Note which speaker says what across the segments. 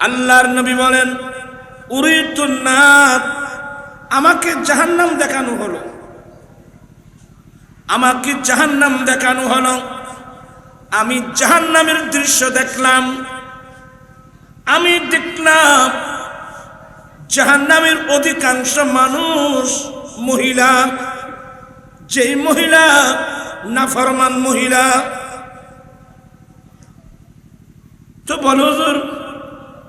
Speaker 1: আল্লাহর নবী বলেন উরিতুন্নাথ আমাকে জাহান্নাম দেখানো হলো। আমাকে জাহান্নাম দেখানো হলো। আমি জাহান্নামের দৃশ্য দেখলাম। আমি দেখলাম, জাহান্নামের অধিকাংশ মানুষ মহিলা। যেই মহিলা নাফরমান মহিলা। তো বলো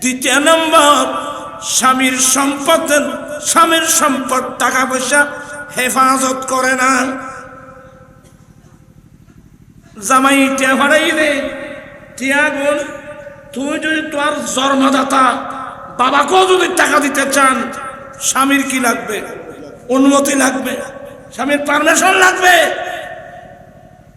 Speaker 1: দ্বিতীয় নম্বর, স্বামীর সম্পদ স্বামীর সম্পদ টাকা পয়সা হেফাজত করে না। জামাই টিয়া ভাড়াইলে টিয়া গুণ তুমি যদি তোমার জন্মদাতা বাবাকেও যদি টাকা দিতে চান, স্বামীর কি লাগবে? অনুমতি লাগবে? স্বামীর পারমিশন লাগবে?